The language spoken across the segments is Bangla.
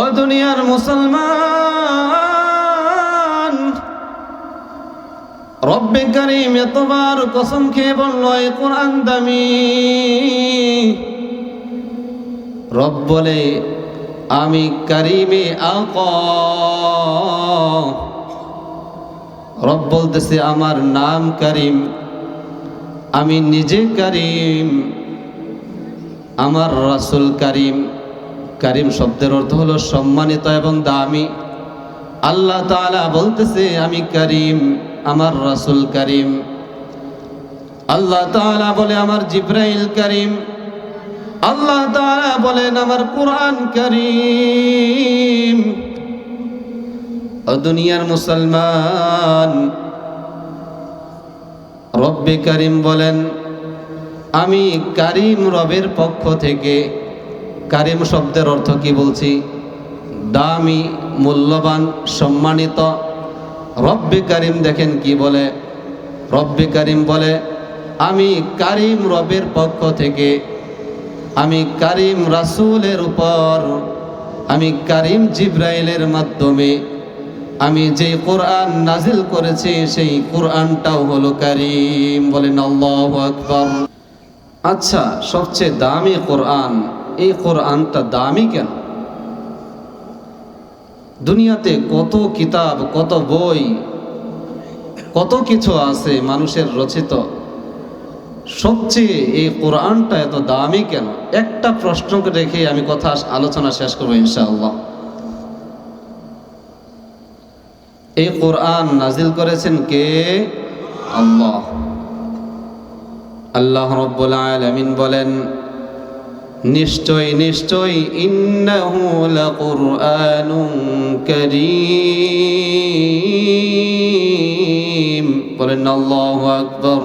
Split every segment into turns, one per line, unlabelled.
ও দুনিয়ার মুসলমান, রব্বে করিম এতবার কসম খেয়ে বলল এই কোরআন দামি। রব বলে, আমি করিমে আক রব বলতেছে, আমার নাম করিম, আমি নিজে করিম, আমার রাসুল করিম। করিম শব্দের অর্থ হলো সম্মানিত এবং দামি। আল্লাহ তাআলা বলতেছে, আমি করিম, আমার রাসুল করিম। আল্লাহ তাআলা বলে, আমার জিব্রাইল করিম। আল্লাহ তাআলা বলেন, আমার কোরআন করিম। দুনিয়ার মুসলমান, রব্বে করিম বলেন, আমি কারিম রবের পক্ষ থেকে কারিম শব্দের অর্থ কি বলছি? দামি, মূল্যবান, সম্মানিত। রব্বে কারিম দেখেন কি বলে? রব্বে করিম বলে, আমি কারিম রবের পক্ষ থেকে, আমি কারিম রাসূলের উপর, আমি কারিম জিব্রাইলের মাধ্যমে, আমি যে কোরআন নাজিল করেছি, সেই কোরআনটাও হলো কারিম। বলেন আল্লাহু আকবার। আচ্ছা সবচেয়ে দামি কোরআন এই কোরআনটা দামি কেন? দুনিয়াতে কত কিতাব, কত বই, কত কিছু আছে মানুষের রচিত। সবচেয়ে এই কোরআনটা এত দামি কেন? একটা প্রশ্নকে রেখে আমি কথা আলোচনা শেষ করব ইনশাআল্লাহ। এই কোরআন নাজিল করেছেন কে? আল্লাহ। আল্লাহ রব্বুল আলামিন বলেন নিশ্চয় নিশ্চয়, ইন্নাহু লাকুরআনুন কারীম। বলেন আল্লাহু আকবার।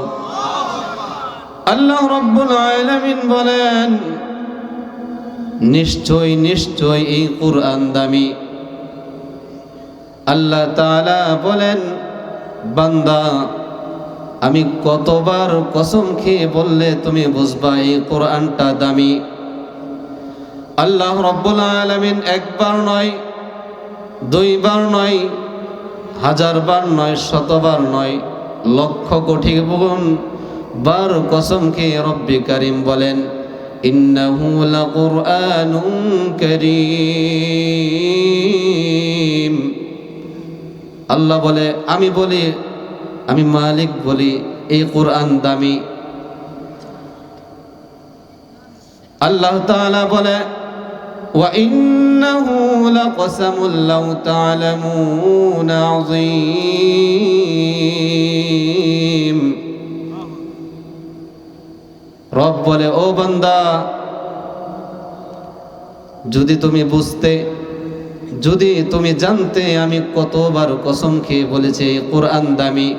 আল্লাহ রব্বুল আলামিন বলেন, নিশ্চয় নিশ্চয় এই কোরআন দামি। আল্লাহ তাআলা বলেন, বান্দা, আমি কতবার কসম খেয়ে বললে তুমি বুঝবা এই কোরআনটা দামি। আল্লাহ রব্বুল আলামিন একবার নয়, দুইবার নয়, হাজারবার নয়, শতবার নয়, লক্ষ কোটি গুণ বার কসম খেয়ে রব্বি কারিম বলেন আল্লাহ বলে, আমি বলি, আমি মালিক বলি, এই কোরআন দামি। আল্লাহ তাআলা বলে وإنه لقسم لو تعلمون عظيم রব বলে ও বান্দা যদি তুমি বুঝতে যদি তুমি জানতে আমি কতবার কসম খেয়ে বলেছি এই কোরআন দামি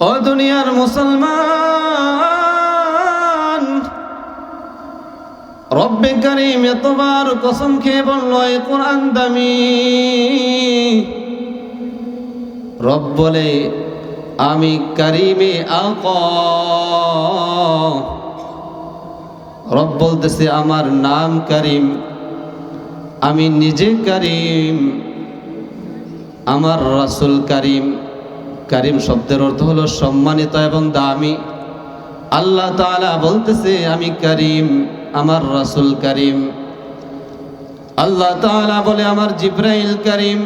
ও দুনিয়ার মুসলমান রব্বে করিম এতবার কসম খেয়ে বলল এই কোরআন দামি। রব বলে, আমি করিমে আক রব বলতেছে, আমার নাম করিম, আমি নিজে করিম, আমার রাসুল করিম। করিম শব্দের অর্থ হলো সম্মানিত এবং দামি। আল্লাহ তাআলা বলতেছে, আমি করিম। আমার রাসুল করিম। আল্লাহ তাআলা বলে আমার জিব্রাইল করিম।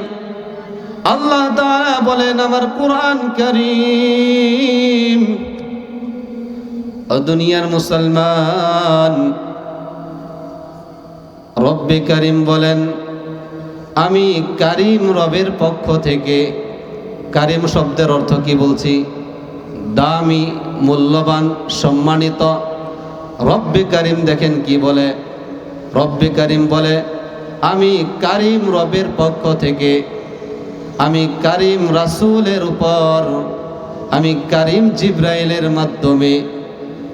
আল্লাহ তাআলা বলেন আমার কোরআন করিম। দুনিয়ার মুসলমান, রব্বে করিম বলেন, আমি কারিম রবের পক্ষ থেকে, কারিম শব্দের অর্থ কি বলছি? দামি, মূল্যবান, সম্মানিত রব্বে করিম দেখেন কি বলে? রব্বে করিম বলে, আমি কারিম রবের পক্ষ থেকে, আমি কারিম রাসূলের উপর, আমি কারিম জিব্রাইলের মাধ্যমে,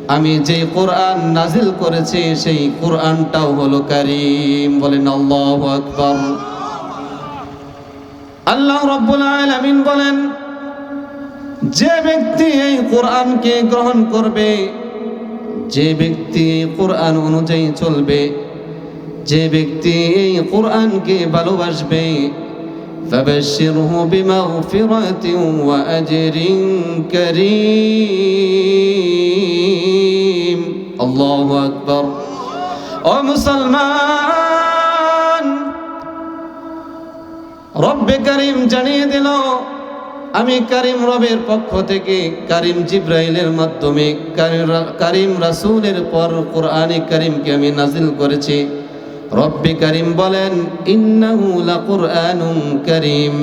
আমি যে কোরআন নাজিল করেছি, সেই কোরআনটাও হলো কারিম। বলেন আল্লাহু আকবার। আল্লাহ রব্বুল আলামিন বলেন, যে ব্যক্তি এই কোরআনকে গ্রহণ করবে যে ব্যক্তি এই কোরআন অনুযায়ী চলবে যে ব্যক্তি এই কোরআনকে ভালোবাসবে فبشره بمغفرة وأجر كريم الله أكبر ও মুসলমান রব্বে করিম জানিয়ে দিল আমি কারিম রবের পক্ষ থেকে কারিম জিব্রাইলের মাধ্যমে কারিম রাসুলের পর কোরআনে কারিমকে আমি নাজিল করেছি। রব্বি কারিম বলেন, ইন্নাহু লাকুরআনুম কারিম।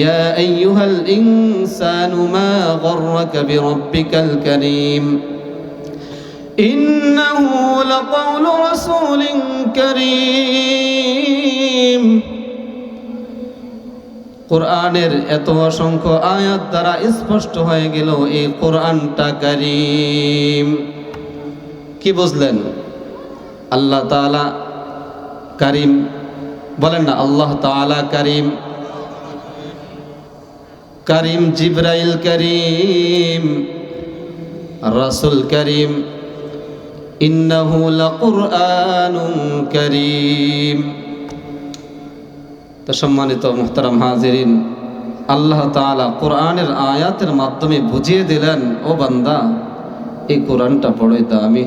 ইয়া আইয়ুহাল ইনসানু মা গাররাকা বিরব্বিকাল কারীম। ইন্নাহু লাকাউলু রাসূলিন কারিম। কোরআনের এত অসংখ্য আয়াত দ্বারা স্পষ্ট হয়ে গেল এই কোরআনটা করিম। কি বুঝলেন? আল্লাহ তাআলা করিম, বলেন না, আল্লাহ তাআলা করিম। করিম জিব্রাইল করিম, রাসূল করিম, ইন্নাহু লাকুরআনুন করিম। তো সম্মানিত মুহতারাম হাজিরিন, আল্লাহ তাআলা কোরআনের আয়াতের মাধ্যমে বুঝিয়ে দিলেন, ও বান্দা, এই কোরআনটা পড়ে দামি।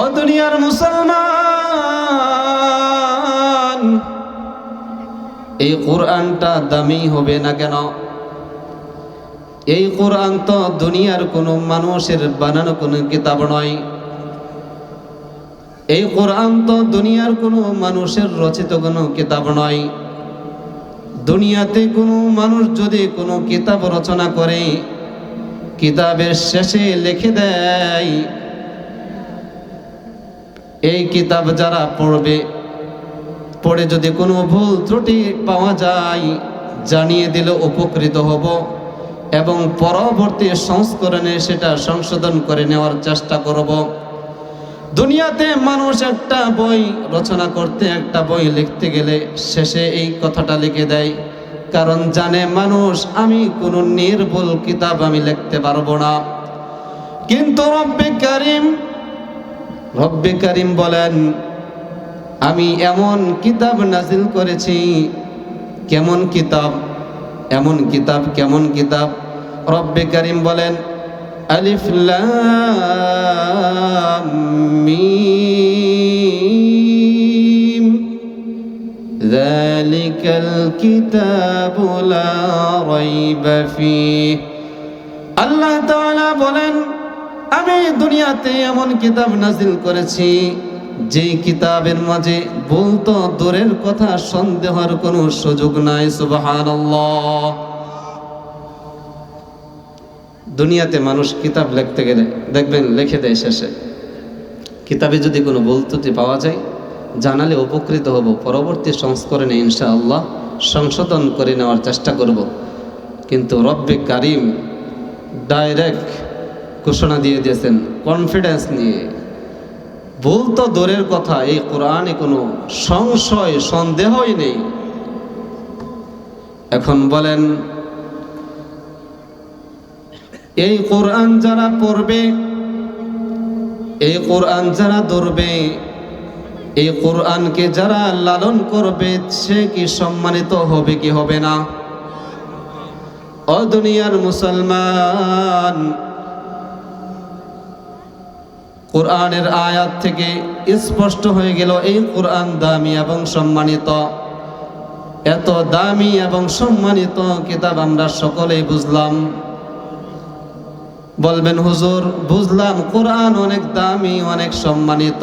ও দুনিয়ার মুসলমান, এই কোরআনটা দামি হবে না কেন? এই কোরআন তো দুনিয়ার কোনো মানুষের বানানো কোনো কিতাব নয়। এই কোরআন তো দুনিয়ার কোনো মানুষের রচিত কোনো কিতাব নয়। দুনিয়াতে কোনো মানুষ যদি কোনো কিতাব রচনা করে, কিতাবের শেষে লিখে দেয়, এই কিতাব যারা পড়বে, পড়ে যদি কোনো ভুল ত্রুটি পাওয়া যায়, জানিয়ে দিলে উপকৃত হব এবং পরবর্তী সংস্করণে সেটা সংশোধন করে নেওয়ার চেষ্টা করব। দুনিয়াতে মানুষ একটা বই রচনা করতে, একটা বই লিখতে গেলে শেষে এই কথাটা লিখে দেয়, কারণ জানে মানুষ, আমি কোনো নির্ভুল কিতাব আমি লিখতে পারব না। কিন্তু রব্বে কারিম রব্বে কারিম বলেন, আমি এমন কিতাব নাজিল করেছি, কেমন কিতাব, এমন কিতাব, কেমন কিতাব? রব্বে করিম বলেন আলিফ লাম মিম ذلك الكتاب لا ريب فيه আল্লাহ তাআলা বলেন আমি দুনিয়াতে এমন কিতাব নাজিল করেছি যে কিতাবের মাঝে বলতো দূরের কথা সন্দেহের কোনো সুযোগ নাই সুবহানাল্লাহ দুনিয়াতে মানুষ কিতাব লিখতে গেলে, দেখবেন লিখে দেয় শেষে। কিতাবে যদি কোনো বলতুটি পাওয়া যায়, জানালে উপকৃত হব, পরবর্তী সংস্করণে ইনশাআল্লাহ সংশোধন করে নেওয়ার চেষ্টা করব। কিন্তু রব্বে কারিম ডাইরেক্ট ঘোষণা দিয়ে দিয়েছেন, কনফিডেন্স নিয়ে। ভুল তো দূরের কথা, এই কোরআনে কোনো সংশয়, সন্দেহই নেই। এখন বলেন এই কোরআন যারা পড়বে, এই কোরআন যারা ধরবে, এই কোরআনকে যারা লালন করবে, সে কি সম্মানিত হবে কি হবে না? অদুনিয়ার মুসলমান, কোরআনের আয়াত থেকে স্পষ্ট হয়ে গেল, এই কোরআন দামি এবং সম্মানিত। এত দামি এবং সম্মানিত কিতাব আমরা সকলেই বুঝলাম। বলবেন, হুজুর, বুঝলাম কোরআন অনেক দামি, অনেক সম্মানিত।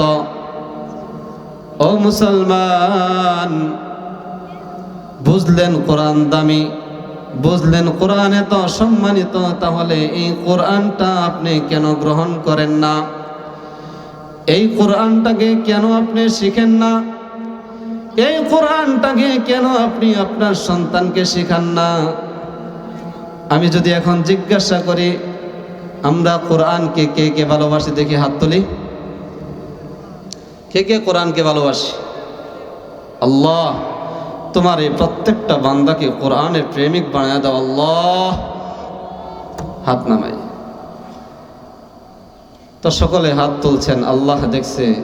ও মুসলমান, বুঝলেন কোরআন দামি, বুঝলেন কোরআন এত সম্মানিত, তাহলে এই কোরআনটা আপনি কেন গ্রহণ করেন না? এই কোরআনটাকে কেন আপনি শিখেন না? এই কোরআনটাকে কেন আপনি আপনার সন্তানকে শেখান না? আমি যদি এখন জিজ্ঞাসা করি আমরা কোরআনকে কে কে ভালোবাসি দেখি হাত তুলি। কে কে কোরআনকে ভালোবাসি? আল্লাহ, তোমার এই প্রত্যেকটা বান্দাকে কোরআনের প্রেমিক বানায় দাও, আল্লাহ। হাত নামাই। তো সকলে হাত তুলছেন, আল্লাহ দেখছে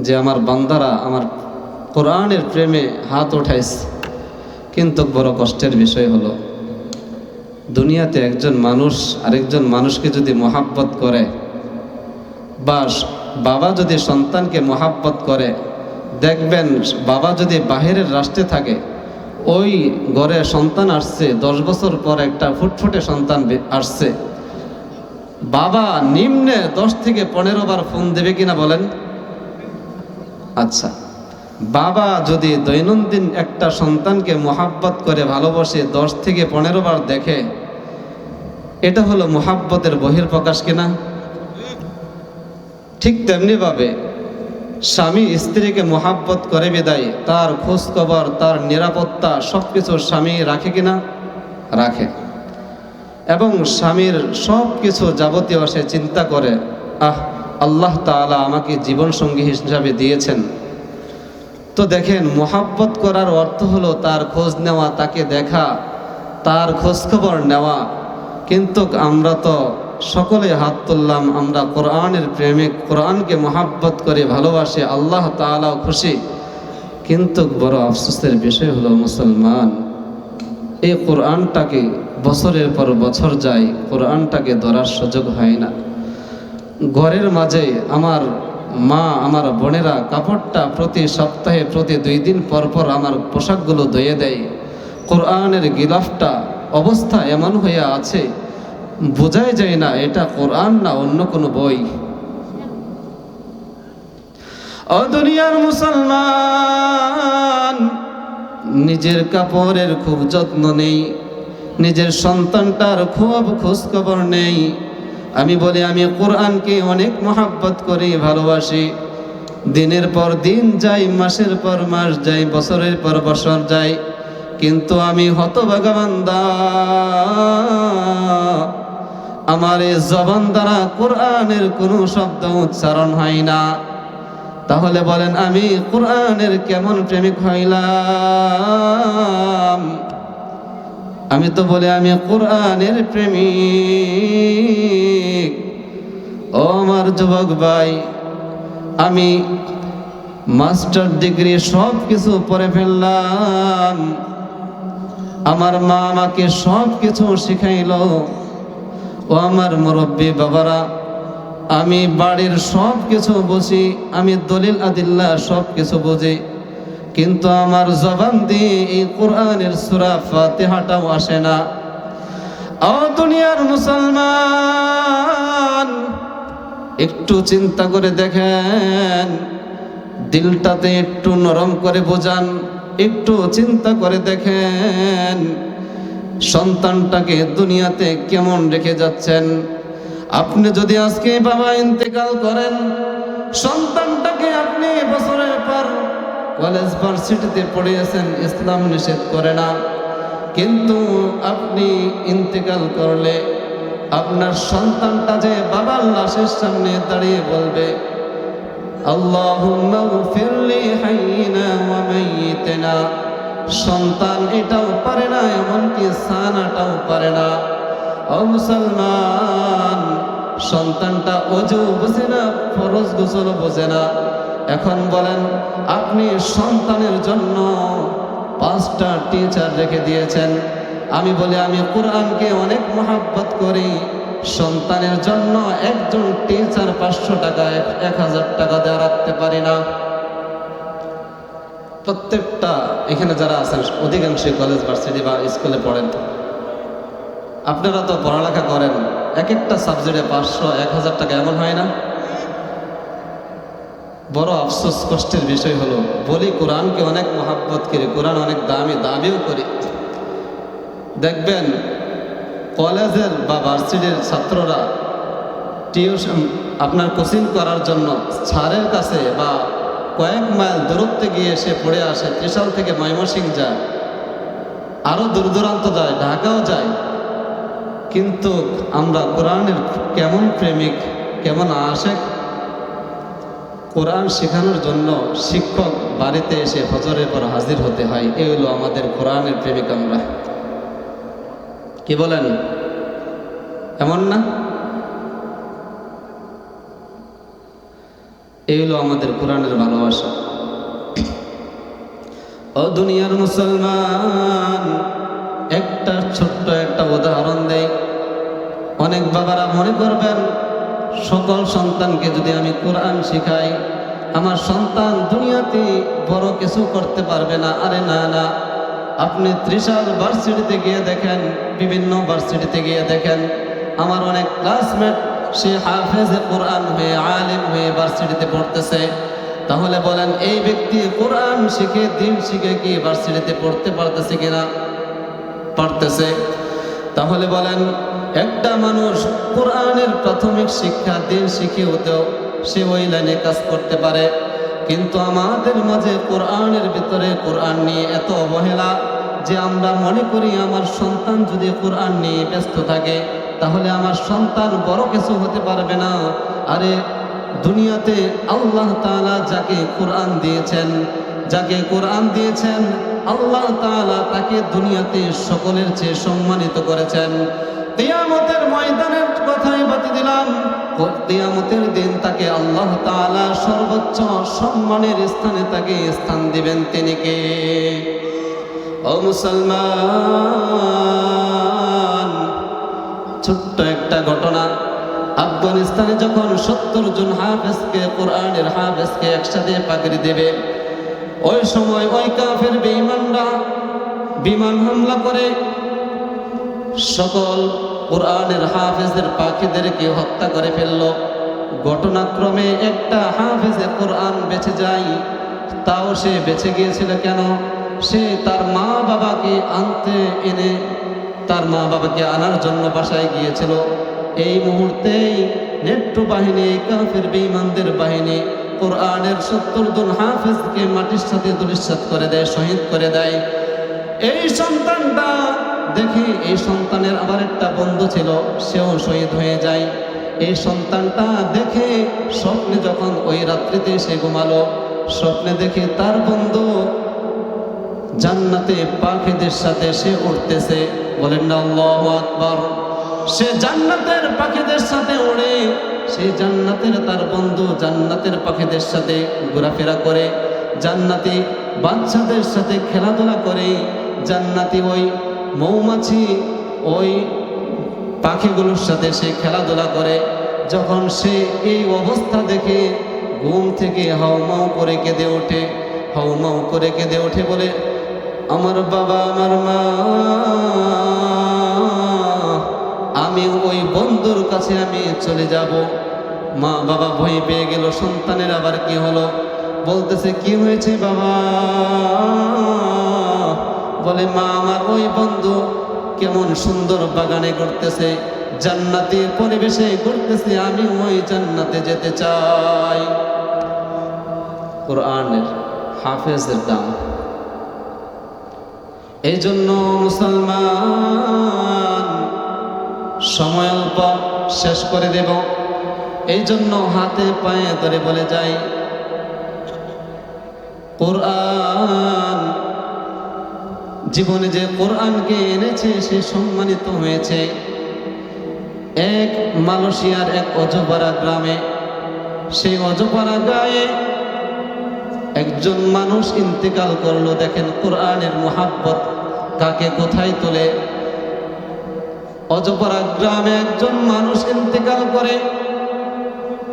যে আমার বান্দারা আমার কোরআনের প্রেমে হাত উঠাইছে। কিন্তু বড় কষ্টের বিষয় হলো দুনিয়াতে একজন মানুষ, আরেকজন মানুষকে যদি মহাব্বত করে, বা বাবা যদি সন্তানকে মহাব্বত করে, দেখবেন বাবা যদি বাহিরের রাষ্ট্রে থাকে, ওই ঘরে সন্তান আসছে, দশ বছর পর একটা ফুটফুটে সন্তান আসছে। বাবা নিম্নে দশ থেকে পনেরো বার ফোন দেবে কিনা বলেন? আচ্ছা। বাবা যদি দৈনন্দিন একটা সন্তানকে মোহাব্বত করে, ভালোবাসে, দশ থেকে পনেরো বার দেখে এটা হলো মোহাব্বতের বহির্প্রকাশ কিনা? ঠিক তেমনিভাবে স্বামী স্ত্রীকে মোহাব্বত করে বিদায়, তার খোঁজ খবর, তার নিরাপত্তা সব কিছু স্বামী রাখে কিনা? রাখে। এবং স্বামীর সব কিছু যাবতীয় সে চিন্তা করে, আহ, আল্লাহ তাআলা আমাকে জীবনসঙ্গী হিসাবে দিয়েছেন। তো দেখেন, মোহাব্বত করার অর্থ হলো তার খোঁজ নেওয়া, তাকে দেখা, তার খোঁজখবর নেওয়া কিন্তু আমরা তো সকলে হাত তুললাম, আমরা কোরআনের প্রেমিক কোরআনকে মোহাব্বত করে ভালোবাসি, আল্লাহ তাআলাও খুশি। কিন্তু বড় আফসোসের বিষয় হলো মুসলমান, এই কোরআনটাকে বছরের পর বছর যায়, কোরআনটাকে ধরার সুযোগ হয় না। ঘরের মাঝে আমার মা, আমার বোনেরা কাপড়টা প্রতি সপ্তাহে, প্রতি দুই দিন পর পর আমার পোশাকগুলো ধুয়ে দেয়। কোরআনের গিলাফটা অবস্থা এমন হয়ে আছে বোঝাই যায় না, এটা কোরআন না অন্য কোনো বই। ও দুনিয়ার মুসলমান, নিজের কাপড়ের খুব যত্ন নেই, নিজের সন্তানটার খুব খোঁজখবর নেই। আমি বলি, আমি কোরআনকে অনেক মহাব্বত করি, ভালোবাসি। দিনের পর দিন যাই, মাসের পর মাস যাই, বছরের পর বছর যাই, কিন্তু আমি হতভাগা বান্দা। আমার এই জবান দ্বারা কোরআনের কোনো শব্দ উচ্চারণ হয় না। তাহলে বলেন, আমি কোরআনের কেমন প্রেমিক হইলাম? আমি তো বলে, আমি কোরআনের প্রেমিক। ও আমার যুবক ভাই, আমি মাস্টার ডিগ্রি সব কিছু পরে ফেললাম। আমার মা আমাকে সব কিছু শিখাইলো। ও আমার মুরব্বী বাবারা, আমি বাড়ির সব কিছু বুঝি, আমি দলিল আদিল্লা সব কিছু বুঝি। কিন্তু আমার জবান দিয়ে এই কোরআনের সুরা ফাতিহাটাও আসে না। ও দুনিয়ার মুসলমান, একটু চিন্তা করে দেখেন, দিলটাতে একটু নরম করে বোঝান, একটু চিন্তা করে দেখেন। সন্তানটাকে দুনিয়াতে কেমন রেখে যাচ্ছেন? আপনি যদি আজকে বাবা ইন্তেকাল করেন, সন্তানটাকে আপনি বছরের পর কলেজ ভার্সিটিতে পড়িয়েছেন, ইসলাম নিষেধ করে না। কিন্তু আপনি ইন্তেকাল করলে আপনার সন্তানটা যে বাবার লাশের সামনে দাঁড়িয়ে বলবে আল্লাহ গফিরলি হাইয়িনা ওয়া মাইয়িতিনা। সন্তান এটাও পারে না, এমনকি সানাটাও পারে না। ও মুসলমান, সন্তানটা অজু বোঝে না, ফরজ গোসল বোঝে না। এখন বলেন, আপনি সন্তানের জন্য পাঁচটা টিচার রেখে দিয়েছেন। আমি বলি, আমি কোরআনকে অনেক মহাব্বত করি। সন্তানের জন্য একজন টিচার পাঁচশো টাকা, এক- হাজার টাকা দেওয়া রাখতে পারি না। প্রত্যেকটা এখানে যারা আছেন, অধিকাংশই কলেজ ভার্সিটি বা স্কুলে পড়েন। আপনারা তো পড়ালেখা করেন এক একটা সাবজেক্টে পাঁচশো, এক হাজার টাকা এমন হয় না? বড় আফসোস কষ্টের বিষয় হলো, বলি কোরআনকে অনেক মহাব্বত করি, কোরআন অনেক দামি দাবিও করি। দেখবেন, কলেজের বা ভার্সিটির ছাত্ররা টিউশন আপনার কোচিং করার জন্য স্যারের কাছে বা কয়েক মাইল দূরত্বে গিয়ে সে পড়ে আসে ত্রিশাল থেকে ময়মনসিং যায়। আরও দূর দূরান্ত যায়, ঢাকাও যায়। কিন্তু আমরা কোরআনের কেমন প্রেমিক, কেমন আশেক? কোরআন শেখানোর জন্য শিক্ষক বাড়িতে এসে হজরের পর হাজির হতে হয়। এই হলো আমাদের কোরআনের প্রেমিক আমরা। কি বলেন? এমন না? এই হলো আমাদের কোরআনের ভালোবাসা। ও দুনিয়ার মুসলমান, একটা ছোট্ট একটা উদাহরণ দেয় অনেক বাবারা মনে করবেন, সকল সন্তানকে যদি আমি কোরআন শিখাই, আমার সন্তান দুনিয়াতে বড় কিছু করতে পারবে না। আরে না না। আপনি ত্রিশাল ভার্সিটিতে গিয়ে দেখেন, বিভিন্ন ভার্সিটিতে গিয়ে দেখেন। আমার অনেক ক্লাসমেট সে হাফেজে কোরআন হয়ে, আলিম হয়ে ভার্সিটিতে পড়তেছে। তাহলে বলেন, এই ব্যক্তি কোরআন শিখে, দিন শিখে কি ভার্সিটিতে পড়তে পারতেছে কিনা? পারতেছে। তাহলে বলেন, একটা মানুষ কোরআনের প্রাথমিক শিক্ষা, দিন শিখে হতেও সে ওই লাইনে কাজ করতে পারে। কিন্তু আমাদের মাঝে কোরআনের ভিতরে কোরআন নিয়ে এত অবহেলা যে আমরা মনে করি আমার সন্তান যদি কোরআন নিয়ে ব্যস্ত থাকে তাহলে আমার সন্তান বড় কিছু হতে পারবে না। আরে, দুনিয়াতে আল্লাহ তাআলা যাকে কোরআন দিয়েছেন, যাকে কোরআন দিয়েছেন, আল্লাহ তাআলা তাকে দুনিয়াতে সকলের চেয়ে সম্মানিত করেছেন। কিয়ামতের ময়দানের কথাই বাতি দিলাম। কিয়ামতের দিন তাকে আল্লাহ তাআলা সর্বোচ্চ সম্মানের স্থানে তাকে স্থান দিবেন তিনি কে? ও মুসলমান! ছোট্ট একটা ঘটনা। আফগানিস্তানে যখন সত্তর জন হাফেজকে, কোরআনের হাফেজকে একসাথে পাগড়ি দেবে, ওই সময় ওই কাফের বেঈমানরা বিমান হামলা করে। সকল কোরআনের হাফেজের পাখিদেরকে হত্যা করে ফেলল। ঘটনাক্রমে একটা হাফেজে কোরআন বেঁচে যায়, তাও সে বেঁচে গিয়েছিল কেন? সে তার মা বাবাকে আনতে এনে তার মা বাবাকে আনার জন্য বাসায় গিয়েছিল। এই মুহূর্তেই নেট্রু বাহিনী, কাফের বেঈমানদের বাহিনী কোরআনের সত্তর জন হাফেজকে মাটির সাথে দুলিশ্বাত করে দেয়, শহীদ করে দেয়। এই সন্তানটা, দেখি, এই সন্তানের আবার একটা বন্ধু ছিল, সেও শহীদ হয়ে যায়। এই সন্তানটা দেখে স্বপ্নে যখন ওই রাত্রিতে সে ঘুমালো, স্বপ্নে দেখে তার বন্ধু জান্নাতে পাখিদের সাথে সে উঠতেছে। বলেন না, আল্লাহু আকবার। সে জান্নাতের পাখিদের সাথে উড়ে, সে জান্নাতের তার বন্ধু জান্নাতের পাখিদের সাথে ঘোরাফেরা করে, জান্নাতি বাচ্চাদের সাথে খেলাধুলা করে, জান্নাতি ওই মৌমাছি ওই পাখিগুলোর সাথে সে খেলাধুলা করে। যখন সে এই অবস্থা দেখে ঘুম থেকে হাউমাউ করে কেঁদে ওঠে, হাউমাউ করে কেঁদে ওঠে বলে আমার বাবা, আমার মা। আমি ওই বন্ধুর কাছে আমি চলে যাব। মা, বাবা ভয় পেয়ে গেল, সন্তানের আবার কি হলো? বলতেছে, কি হয়েছে বাবা? বলে, মা, আমার ওই বন্ধু কেমন সুন্দর বাগানে করতেছে জান্নাতি পরিবেশে করতেছে আমি ওই জান্নাতে যেতে চাই। কোরআনের হাফেজের দাম। এই জন্য মুসলমান, সময় অল্প, শেষ করে দেব। এই জন্য হাতে পায়ে ধরে বলে যাই, কোরআন, জীবনে যে কোরআনকে এনেছে, সে সম্মানিত হয়েছে। এক মালয়েশিয়ার এক অজপাড়া গ্রামে, সেই অজপাড়া গায়ে একজন মানুষ ইন্তেকাল করল, দেখেন কোরআনের মোহাব্বত কাকে কোথায় তোলে? অজপাড়া গ্রামে একজন মানুষ ইন্তেকাল করে,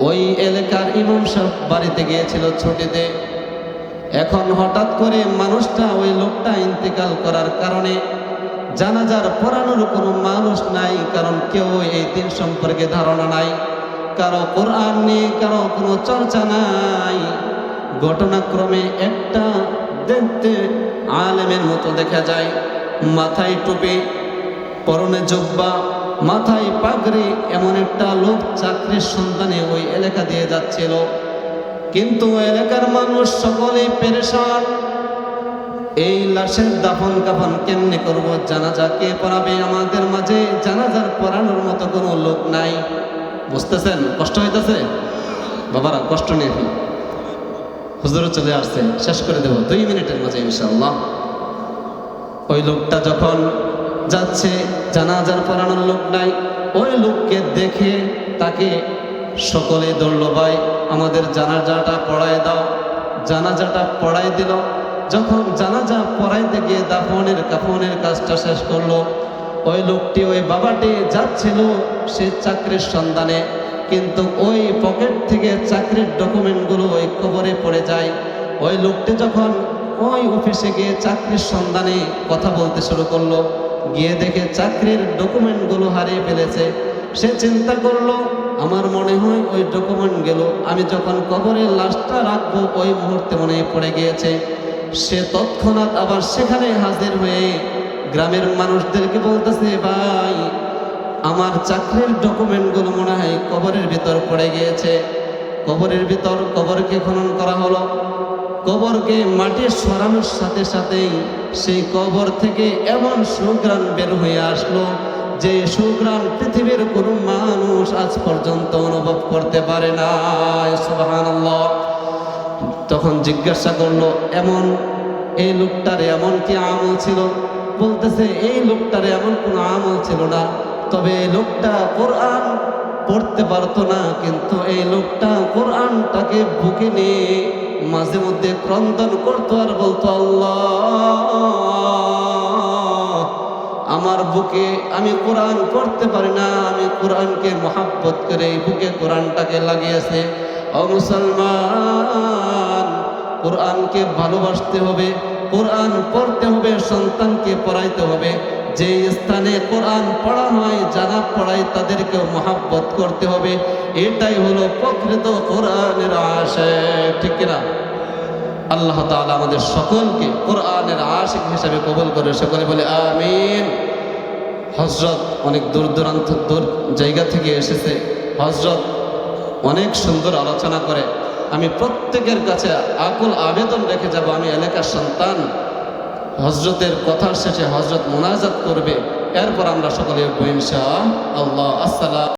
ওই এলাকার ইমাম সাহেব বাড়িতে গিয়েছিল ছুটিতে। এখন হঠাৎ করে মানুষটা ওই লোকটা ইন্তেকাল করার কারণে জানাজার পড়ানোর কোনো মানুষ নাই, কারণ কেউ এই দিন সম্পর্কে ধারণা নাই, কারও কোরআন নেই, কারও কোনো চর্চা নাই। ঘটনাক্রমে একটা দেখতে আলেমের মতো দেখা যায়। মাথায় টুপি, পরনে জব্বা, মাথায় পাগড়ি এমন একটা লোক চাকরির সন্ধানে ওই এলাকা দিয়ে যাচ্ছিল। কিন্তু এলাকার মানুষ সকলেই পেরেশান। এই লাশের দাফন কাফন কেমনে করব জানাজা কে পড়াবে আমাদের মাঝে? জানাজার পড়ানোর মতো কোনো লোক নাই। বুঝতেছেন? কষ্ট হইতেছে? বাবারা, কষ্ট নেই হুজুর চলে আসছে, শেষ করে দেব। দুই মিনিটের মাঝে ইনশাল্লাহ ওই লোকটা যখন যাচ্ছে, জানাজার পড়ানোর লোক নাই, ওই লোককে দেখে তাকে সকলে দৌড়ল ভাই, আমাদের জানাজাটা পড়ায় দাও। জানাজাটা পড়াই দিল। যখন জানাজা পড়াইতে গিয়ে দাফনের কাফনের কাজটা শেষ করল, ওই লোকটি ওই বাবাটি যাচ্ছিল সে চাকরির সন্ধানে। কিন্তু ওই পকেট থেকে চাকরির ডকুমেন্টগুলো ওই কবরে পড়ে যায়। ওই লোকটি যখন ওই অফিসে গিয়ে চাকরির সন্ধানে কথা বলতে শুরু করল, গিয়ে দেখে চাকরির ডকুমেন্টগুলো হারিয়ে ফেলেছে। সে চিন্তা করল, আমার মনে হয় ওই ডকুমেন্টগুলো আমি যখন কবরে লাশটা রাখব, ওই মুহূর্তে মনে পড়ে গিয়েছে। সে তৎক্ষণাৎ আবার সেখানে হাজির হয়ে গ্রামের মানুষদেরকে বলতেছে, ভাই আমার চাকরির ডকুমেন্টগুলো মনে হয় কবরের ভিতর পড়ে গিয়েছে। কবরের ভিতর কবরকে খনন করা হলো। কবরকে মাটি সরানোর সাথে সাথেই সেই কবর থেকে এমন সুগ্রাণ বের হয়ে আসলো যে সুগ্রাণ পৃথিবীর কোনো মানুষ আজ পর্যন্ত অনুভব করতে পারে না তখন জিজ্ঞাসা করল, এমন এই লোকটার এমন কি আমল ছিল? বলতেছে, এই লোকটার এমন কোনো আমল ছিল না। তবে লোকটা কোরআন পড়তে পারতো না, কিন্তু এই লোকটা কোরআনটাকে বুকে নিয়ে মাঝে মধ্যে ক্রন্দন করতো আর বলতো, আল্লাহ, আমার বুকে আমি কোরআন পড়তে পারি না, আমি কোরআনকে মহাব্বত করে এই বুকে কোরআনটাকে লাগিয়েছে। ও মুসলমান, কোরআনকে ভালোবাসতে হবে, কোরআন পড়তে হবে, সন্তানকে পড়াইতে হবে। যে স্থানে কোরআন পড়া হয়, যারা পড়ায় তাদেরকেও মহাব্বত করতে হবে। এটাই হলো প্রকৃত কোরআনের আশে ঠিক কিনা? আল্লাহ তাআলা আমাদের সকলকে কোরআনের আশিক হিসাবে কবল করে সকলে বলে আমিন। হজরত অনেক দূর দূরান্ত, দূর জায়গা থেকে এসেছে। হজরত অনেক সুন্দর আলোচনা করে, আমি প্রত্যেকের কাছে আকুল আবেদন রেখে যাব, আমি এলাকার সন্তান। হজরতের কথার শেষে হজরত মোনাজাত করবে। এরপর আমরা সকলে ইনশা আল্লাহ আসসালাম।